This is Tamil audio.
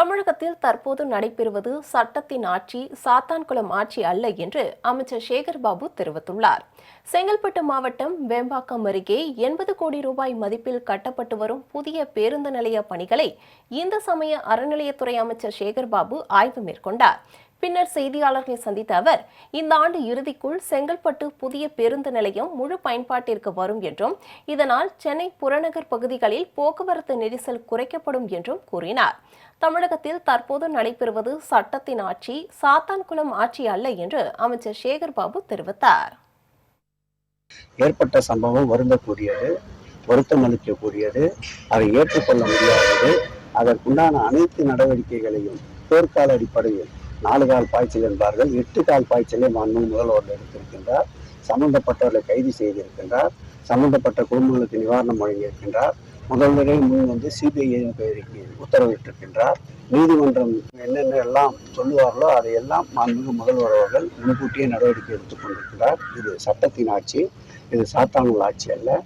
தமிழகத்தில் தற்போது நடைபெறுவது சட்டத்தின் ஆட்சி சாத்தான்குளம் ஆட்சி அல்ல என்று அமைச்சர் சேகர்பாபு தெரிவித்துள்ளார். செங்கல்பட்டு மாவட்டம் வேம்பாக்கம் அருகே எண்பது கோடி ரூபாய் மதிப்பில் கட்டப்பட்டு வரும் புதிய பேருந்து நிலைய பணிகளை இந்து சமய அறநிலையத்துறை அமைச்சர் சேகர் பாபு ஆய்வு மேற்கொண்டார். பின்னர் செய்தியாளர்களை சந்தித்த அவர் இந்த ஆண்டு இறுதிக்குள் செங்கல்பட்டு புதிய பேருந்து நிலையம் முழு பயன்பாட்டிற்கு வரும் என்றும் இதனால் சென்னை புறநகர் பகுதிகளில் போக்குவரத்து நெரிசல் குறைக்கப்படும் என்றும் கூறினார். தமிழகத்தில் தற்போது நடைபெறுவது சட்டத்தின் ஆட்சி சாத்தான்குளம் ஆட்சி அல்ல என்று அமைச்சர் சேகர் பாபு தெரிவித்தார். ஏற்பட்ட சம்பவம் வருந்தக்கூடியது வருத்தம் அளிக்கக்கூடியது அதை ஏற்றுக்கொள்ள முடியாதது. அதற்குண்டான அனைத்து நடவடிக்கைகளையும் போர்க்கால அடிப்படையில் நாலு கால் பாய்ச்சல் என்பார்கள். எட்டு கால் பாய்ச்சலை மாண்பு முதல்வர் எடுத்திருக்கின்றார். சம்பந்தப்பட்டவர்களை கைது செய்திருக்கின்றார். சம்பந்தப்பட்ட குடும்பங்களுக்கு நிவாரணம் வழங்கியிருக்கின்றார். முதல்வரே முன் வந்து சிபிஐ பெயருக்கு உத்தரவிட்டிருக்கின்றார். நீதிமன்றம் என்னென்ன எல்லாம் சொல்லுவார்களோ அதையெல்லாம் மாண்புமிகு முதல்வர் அவர்கள் முன்கூட்டியே நடவடிக்கை எடுத்துக் கொண்டிருக்கிறார். இது சட்டத்தின் ஆட்சி. இது சாத்தான்குள் ஆட்சி அல்ல.